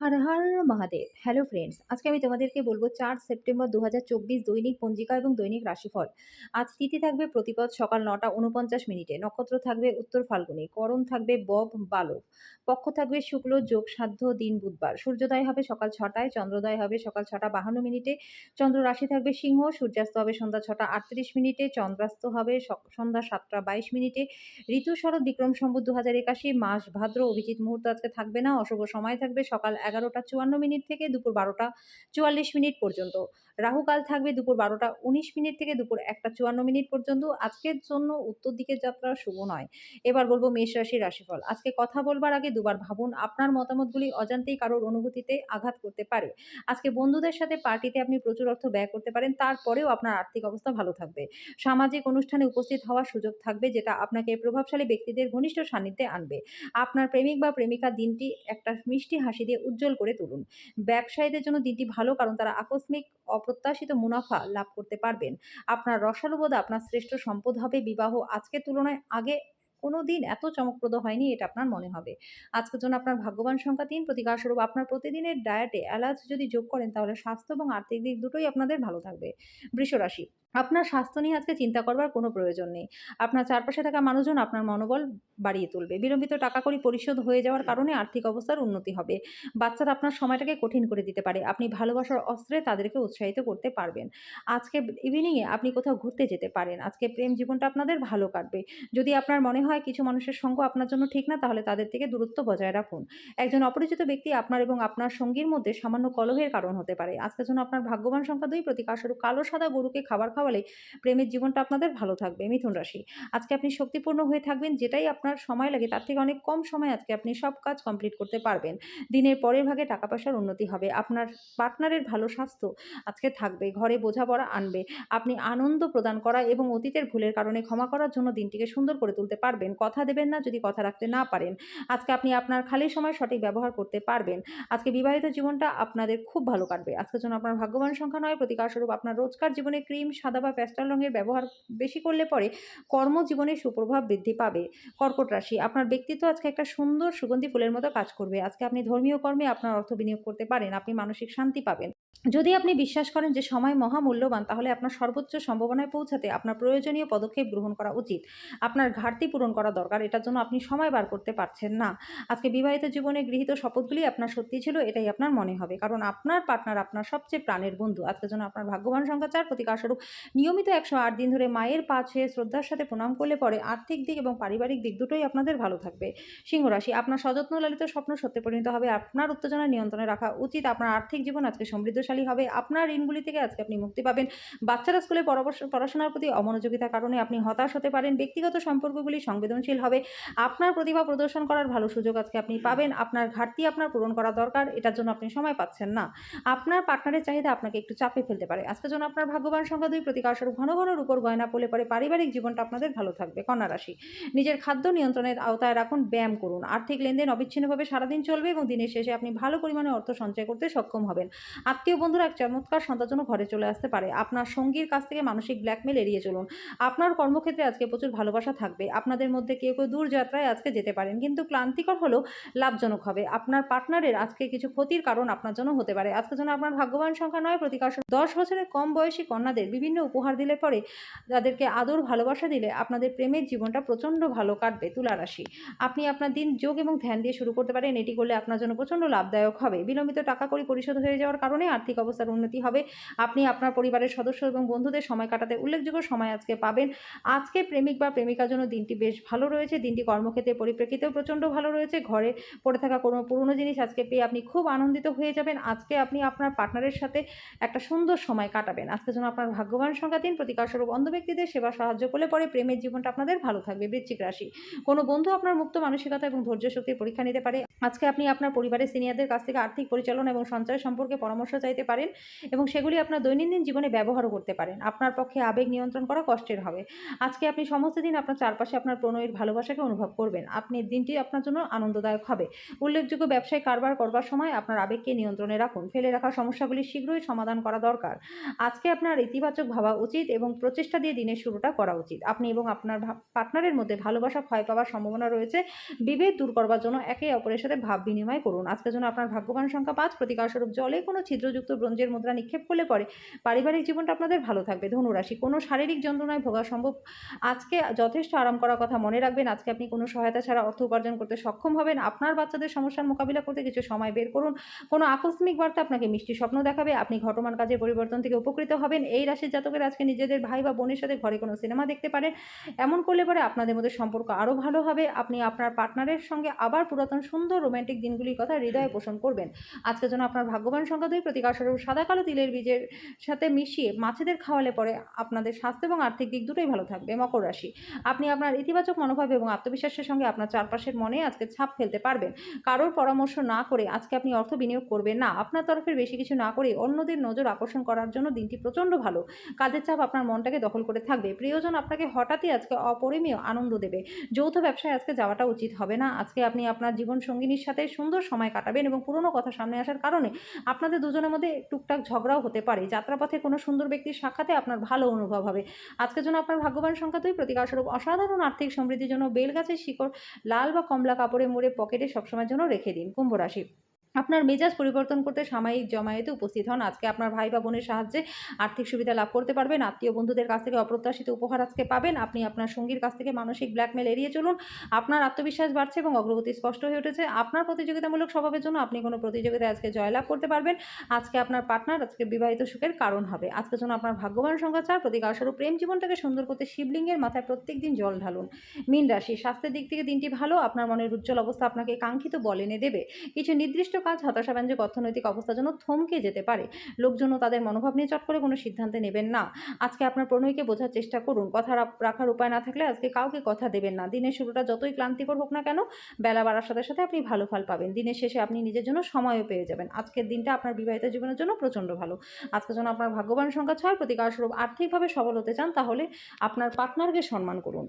হর Har Mahadev. Hello friends আজকে আমি তোমাদেরকে বলব চার সেপ্টেম্বর দু হাজার চব্বিশ দৈনিক পঞ্জিকা এবং দৈনিক রাশিফল। আজ তিথি থাকবে প্রতিপদ সকাল নটা উনপঞ্চাশ মিনিটে। নক্ষত্র থাকবে উত্তর ফাল্গুনি। করণ থাকবে বব বালক পক্ষ থাকবে শুক্ল, যোগ, সাধ্য, দিন, বুধবার। সূর্যোদয় হবে সকাল ছটায়, চন্দ্রোদয় হবে সকাল ছটা বাহান্ন মিনিটে। চন্দ্র রাশি থাকবে সিংহ, সূর্যাস্ত হবে সন্ধ্যা ছটা আটত্রিশ মিনিটে। চন্দ্রাস্ত হবে সন্ধ্যা সাতটা বাইশ মিনিটে। ঋতু শরৎ বিক্রম সম্বত দু হাজার একাশি, মাস ভাদ্র অভিজিৎ মুহূর্ত আজকে থাকবে না। অশুভ সময় থাকবে সকাল এগারোটা চুয়ান্ন মিনিট থেকে দুপুর বারোটা চুয়াল্লিশ মিনিট পর্যন্ত। রাহুকাল থাকবে দুপুর বারোটা উনিশ মিনিট থেকে দুপুর একটা চুয়ান্ন মিনিট পর্যন্ত। আজকের জন্য উত্তর দিকের যাত্রা শুভ নয়। এবার বলব মেষ রাশির রাশিফল। আজকে কথা বলবার আগে দুবার ভাবুন আপনার মতামতগুলি অজান্তেই কারোর অনুভূতিতে আঘাত করতে পারে। আজকে বন্ধুদের সাথে পার্টিতে আপনি প্রচুর অর্থ ব্যয় করতে পারেন, তারপরেও আপনার আর্থিক অবস্থা ভালো থাকবে। সামাজিক অনুষ্ঠানে উপস্থিত হওয়ার সুযোগ থাকবে, যেটা আপনাকে প্রভাবশালী ব্যক্তিদের ঘনিষ্ঠ সান্নিধ্যে আনবে। আপনার প্রেমিক বা প্রেমিকা দিনটি একটা মিষ্টি হাসি দিয়ে উজ্জ্বল করে তুলুন। ব্যবসায়ীদের জন্য দিনটি ভালো, কারণ তারা আকস্মিক অপ্রত্যাশিত মুনাফা লাভ করতে পারবেন। আপনার রসানুবোধ আপনার শ্রেষ্ঠ সম্পদ হবে বিবাহ। আজকের তুলনায় আগে কোনো দিন এত চমকপ্রদ হয়নি, এটা আপনার মনে হবে। আজকের জন্য আপনার ভাগ্যবান সংখ্যা তিন। প্রতিকার স্বরূপ আপনার প্রতিদিনের ডায়েটে এলাচ যদি যোগ করেন, তাহলে স্বাস্থ্য এবং আর্থিক দিক দুটোই আপনাদের ভালো থাকবে। বৃষরাশি আপনার স্বাস্থ্য নিয়ে আজকে চিন্তা করবার কোনো প্রয়োজন নেই। আপনার চারপাশে থাকা মানুষজন আপনার মনোবল বাড়িয়ে তুলবে। বিলম্বিত টাকা কড়ি পরিশোধ হয়ে যাওয়ার কারণে আর্থিক অবস্থার উন্নতি হবে। বাচ্চারা আপনার সময়টাকে কঠিন করে দিতে পারে। আপনি ভালোবাসার অস্ত্রে তাদেরকে উৎসাহিত করতে পারবেন। আজকে ইভিনিংয়ে আপনি কোথাও ঘুরতে যেতে পারেন। আজকে প্রেম জীবনটা আপনাদের ভালো কাটবে। যদি আপনার মনে হয় কিছু মানুষের সঙ্গ আপনার জন্য ঠিক না, তাহলে তাদের থেকে দূরত্ব বজায় রাখুন। একজন অপরিচিত ব্যক্তি আপনার এবং আপনার সঙ্গীর মধ্যে সামান্য কলহের কারণ হতে পারে। আজকের জন্য আপনার ভাগ্যবান সংখ্যা দুই প্রতিকারস্বরূপ কালো, সাদা গরুকে খাবার খাওয়ালে প্রেমের জীবনটা আপনাদের ভালো থাকবে, মিথুন রাশি। আজকে আপনি শক্তিপূর্ণ হয়ে থাকবেন, যেটাই আপনার সময় লাগে, তার থেকে অনেক কম সময় আজকে আপনি সব কাজ কমপ্লিট করতে পারবেন। দিনের পরের ভাগে টাকা পয়সার উন্নতি হবে, আপনার পার্টনারের ভালো স্বাস্থ্য আজকে থাকবে, ঘরে বোঝাপড়া আনবে, আপনি আনন্দ প্রদান করা এবং অতীতের ভুলের কারণে ক্ষমা করার জন্য দিনটিকে সুন্দর করে তুলতে পারবেন। কথা দেবেন না, যদি কথা রাখতে না পারেন। আজকে আপনি আপনার খালি সময় সঠিক ব্যবহার করতে পারবেন। আজকে বিবাহিত জীবনটা আপনাদের খুব ভালো কাটবে। আজকের জন্য আপনার ভাগ্যবান সংখ্যা নয় প্রতিকারস্বরূপ আপনার রোজকার জীবনে ক্রিম, সাদা বা প্যাস্টাল রঙের ব্যবহার বেশি করলে পরে কর্মজীবনের সুপ্রভাব বৃদ্ধি পাবে। কর্কট রাশি, আপনার ব্যক্তিত্ব আজকে একটা সুন্দর সুগন্ধি ফুলের মতো কাজ করবে। আজকে আপনি ধর্মীয় কর্মে আপনার অর্থ বিনিয়োগ করতে পারেন, আপনি মানসিক শান্তি পাবেন। যদি আপনি বিশ্বাস করেন যে সময় মহামূল্যবান, তাহলে আপনার সর্বোচ্চ সম্ভাবনায় পৌঁছাতে আপনার প্রয়োজনীয় পদক্ষেপ গ্রহণ করা উচিত। আপনার ঘাটতি পূরণ করা দরকার, এটার জন্য আপনি সময় বার করতে পারছেন না। আজকে বিবাহিত জীবনে গৃহীত শপথগুলি আপনার সত্যি ছিল, এটাই আপনার মনে হবে। কারণ আপনার পার্টনার আপনার সবচেয়ে প্রাণের বন্ধু। আজকের জন্য আপনার ভাগ্যবান সংখ্যা চার প্রতিকারস্বরূপ নিয়মিত একশো আট দিন ধরে মায়ের পা ছুঁয়ে শ্রদ্ধার সাথে প্রণাম করলে পরে আর্থিক দিক এবং পারিবারিক দিক দুটোই আপনাদের ভালো থাকবে। সিংহ রাশি, আপনার সযত্ন লালিত স্বপ্ন সত্যে পরিণত হবে। আপনার উত্তেজনা নিয়ন্ত্রণে রাখা উচিত। আপনার আর্থিক জীবন আজকে সমৃদ্ধশালী হবে। আপনার ঋণগুলি থেকে আজকে আপনি মুক্তি পাবেন। বাচ্চারা স্কুলে পড়াশোনার প্রতি অমনোযোগিতার কারণে আপনি হতাশ হতে পারেন। ব্যক্তিগত সম্পর্কগুলি সংবেদনশীল হবে। আপনার প্রতিভা প্রদর্শন করার ভালো সুযোগ আজকে আপনি পাবেন। আপনার ঘাটতি আপনার পূরণ করা দরকার। এটার জন্য আপনি সময় পাচ্ছেন না। আপনার পার্টনারের চাহিদা আপনাকে একটু চাপে ফেলতে পারে। আজকের জন্য আপনার ভাগ্যবান সংখ্যা দুই। প্রতিকারস্বরূপ ঘন ঘন উপর গয়না পলে পরে পারিবারিক জীবনটা আপনাদের ভালো থাকবে। কন্যা রাশি। নিজের খাদ্য নিয়ন্ত্রণের আওতায় রাখুন, ব্যায়াম করুন। আর্থিক লেনদেন অবিচ্ছিন্নভাবে সারাদিন চলবে এবং দিনের শেষে আপনি ভালো পরিমাণে অর্থ সঞ্চয় করতে সক্ষম হবেন। আত্মীয় বন্ধুরা, এক চমৎকার সন্তানজনক ঘরে চলে আসতে পারে। আপনার সঙ্গীর কাছ থেকে মানসিক ব্ল্যাকমেল এড়িয়ে চলুন। আপনার কর্মক্ষেত্রে আজকে প্রচুর ভালোবাসা থাকবে। আপনাদের মধ্যে কেউ কেউ দূর যাত্রায় আজকে যেতে পারেন, কিন্তু ক্লান্তিকর হলেও লাভজনক হবে। আপনার পার্টনারের আজকে কিছু ক্ষতির কারণ আপনার জন্য হতে পারে। আজকে জন্য আপনার ভাগ্যবান সংখ্যা নয়, প্রতিকার দশ বছরের কম বয়সী কন্যাদের বিভিন্ন উপহার দিলে পরে তাদেরকে আদর ভালোবাসা দিলে আপনাদের প্রেমের জীবনটা প্রচণ্ড ভালো কাটবে তুলা রাশি। আপনি আপনার দিন যোগ এবং ধ্যান দিয়ে শুরু করতে পারেন। এটি করলে আপনার জন্য প্রচণ্ড লাভদায়ক হবে। বিলম্বিত টাকা কড়ি পরিশোধ হয়ে যাওয়ার কারণে আর্থিক অবস্থার উন্নতি হবে। আপনি আপনার পরিবারের সদস্য এবং বন্ধুদের সময় কাটাতে উল্লেখযোগ্য সময় আজকে পাবেন। আজকে প্রেমিক বা প্রেমিকার জন্য দিনটি বেশ ভালো রয়েছে। দিনটি কর্মক্ষেত্রে পরিপ্রেক্ষিতেও প্রচণ্ড ভালো রয়েছে। ঘরে পড়ে থাকা কোনো পুরনো জিনিস আজকে পেয়ে আপনি খুব আনন্দিত হয়ে যাবেন। আজকে আপনি আপনার পার্টনারের সাথে একটা সুন্দর সময় কাটাবেন। আজকে যেন আপনার ভাগ্যবান সংখ্যা দিন প্রতিকারস্বরূপ অন্ধ ব্যক্তিদের সেবা সাহায্য করলে পরে প্রেমের জীবনটা আপনাদের ভালো থাকবে। বৃশ্চিক রাশি। কোনো বন্ধু আপনার মুক্ত মানসিকতা এবং ধৈর্য শক্তির পরীক্ষা নিতে পারে। আজকে আপনি আপনার পরিবারের সিনিয়রদের কাছ থেকে আর্থিক পরিচালনা এবং সঞ্চয় সম্পর্কে পরামর্শ চাইতে পারেন এবং সেগুলি আপনার দৈনন্দিন জীবনে ব্যবহারও করতে পারেন। আপনার পক্ষে আবেগ নিয়ন্ত্রণ করা কষ্টের হবে। আজকে আপনি সমস্ত দিন আপনার চারপাশে আপনার প্রণয়ের ভালোবাসাকে অনুভব করবেন। আপনি দিনটি আপনার জন্য আনন্দদায়ক হবে। উল্লেখযোগ্য ব্যবসায় কারবার করবার সময় আপনার আবেগকে নিয়ন্ত্রণে রাখুন। ফেলে রাখা সমস্যাগুলি শীঘ্রই সমাধান করা দরকার। আজকে আপনার ইতিবাচক ভাবা উচিত এবং প্রচেষ্টা দিয়ে দিনের শুরুটা করা উচিত। আপনি এবং আপনার পার্টনারের মধ্যে ভালোবাসা ক্ষয় পাওয়ার সম্ভাবনা রয়েছে। বিভেদ দূর করবার জন্য একে অপরের সাথে ভাব বিনিময় করুন। আজকের জন্য আপনার ভাগ্যবান সংখ্যা পাঁচ। প্রতিকারস্বরূপ জলে কোনো ছিদ্রযুক্ত ব্রোঞ্জের মুদ্রা নিক্ষেপ করলে পরে পারিবারিক জীবনটা আপনাদের ভালো থাকবে। ধনুরাশি, কোনো শারীরিক যন্ত্রণায় ভোগা সম্ভব। আজকে যথেষ্ট আরাম করার কথা মনে রাখবেন। আজকে আপনি কোনো সহায়তা ছাড়া অর্থ উপার্জন করতে সক্ষম হবেন। আপনার বাচ্চাদের সমস্যার মোকাবিলা করতে কিছু সময় বের করুন। কোনো আকস্মিক বার্তা আপনাকে মিষ্টি স্বপ্ন দেখাবে। আপনি ঘটমান কাজের পরিবর্তন থেকে উপকৃত হবেন। এই রাশির জাতকের আজকে নিজেদের ভাই বা বোনের সাথে ঘরে কোনো সিনেমা দেখতে পারেন। এমন করলে পরে আপনাদের মধ্যে সম্পর্ক আরও ভালো হবে। আপনি আপনার পার্টনারের সঙ্গে আবার পুরাতন সুন্দর রোম্যান্টিক দিনগুলির কথা হৃদয়ে পোষণ করবেন। আজকের জন্য আপনার ভাগ্যবান সংখ্যা দুই প্রতিকার স্বরূপ সাদা কালো তিলের বীজের সাথে মিশিয়ে মাছেদের খাওয়ালে পরে আপনাদের স্বাস্থ্য এবং আর্থিক দিক দুটোই ভালো থাকবে। মকর রাশি। আপনি আপনার ইতিবাচক মনোভাব এবং আত্মবিশ্বাসের সঙ্গে আপনার চারপাশের মনে আজকে ছাপ ফেলতে পারবেন। কারোর পরামর্শ না করে আজকে আপনি অর্থ বিনিয়োগ করবেন না। আপনার তরফের বেশি কিছু না করে অন্যদের নজর আকর্ষণ করার জন্য দিনটি প্রচণ্ড ভালো। কাজের চাপ আপনার মনটাকে দখল করে থাকবে। প্রিয়জন আপনাকে হঠাৎই আজকে অপরিমেয় আনন্দ দেবে। যৌথ ব্যবসায় আজকে যাওয়াটা উচিত হবে না। আজকে আপনি আপনার জীবন সঙ্গিনীর সাথে সুন্দর সময় কাটাবেন এবং পুরনো কথা সামনে আসার কারণে আপনাদের দুজনের মধ্যে টুকটাক ঝগড়াও হতে পারে। যাত্রাপথে কোনো সুন্দর ব্যক্তির সাক্ষাতে আপনার ভালো অনুভব হবে। আজকের জন্য আপনার ভাগ্যবান সংখ্যা দুই। প্রতিকারস্বরূপ অসাধারণ আর্থিক সমৃদ্ধির জন্য বেল গাছের শিকড় লাল বা কমলা কাপড়ে মুড়ে পকেটে সবসময়ের জন্য রেখে দিন। কুম্ভ রাশি আপনার মেজাজ পরিবর্তন করতে সাময়িক জমায়েতে উপস্থিত হন। আজকে আপনার ভাই বা বোনের সাহায্যে আর্থিক সুবিধা লাভ করতে পারবেন। আত্মীয় বন্ধুদের কাছ থেকে অপ্রত্যাশিত উপহার আজকে পাবেন। আপনি আপনার সঙ্গীর কাছ থেকে মানসিক ব্ল্যাকমেল এড়িয়ে চলুন। আপনার আত্মবিশ্বাস বাড়ছে এবং অগ্রগতি স্পষ্ট হয়ে উঠেছে। আপনার প্রতিযোগিতামূলক স্বভাবের জন্য আপনি কোনো প্রতিযোগিতায় আজকে জয়লাভ করতে পারবেন। আজকে আপনার পার্টনার আজকে বিবাহিত সুখের কারণ হবে। আজকের জন্য আপনার ভাগ্যবান সংখ্যা চার। প্রতিকারস্বরূপ প্রেম জীবনটাকে সুন্দর করতে শিবলিঙ্গের মাথায় প্রত্যেক দিন জল ঢালুন। মীন রাশি, স্বাস্থ্যের দিক থেকে দিনটি ভালো। আপনার মনের উজ্জ্বল অবস্থা আপনাকে কাঙ্ক্ষিত বল এনে দেবে। কিছু নির্দিষ্ট কাজ হতাশাব্যঞ্জক অর্থনৈতিক অবস্থার জন্য থমকে যেতে পারে। লোকজনও তাদের মনোভাব নিয়ে চট করে কোনো সিদ্ধান্তে নেবেন না। আজকে আপনার প্রণয়কে বোঝার চেষ্টা করুন। কথা রাখার উপায় না থাকলে আজকে কাউকে কথা দেবেন না। দিনের শুরুটা যতই ক্লান্তিকর হোক না কেন, বেলা বাড়ার সাথে সাথে আপনি ভালো ফল পাবেন। দিনের শেষে আপনি নিজের জন্য সময়ও পেয়ে যাবেন। আজকের দিনটা আপনার বিবাহিত জীবনের জন্য প্রচণ্ড ভালো। আজকের জন্য আপনার ভাগ্যবান সংখ্যা ছয়, প্রতিকারস্বরূপ আর্থিকভাবে সবল হতে চান, তাহলে আপনার পার্টনারকে সম্মান করুন।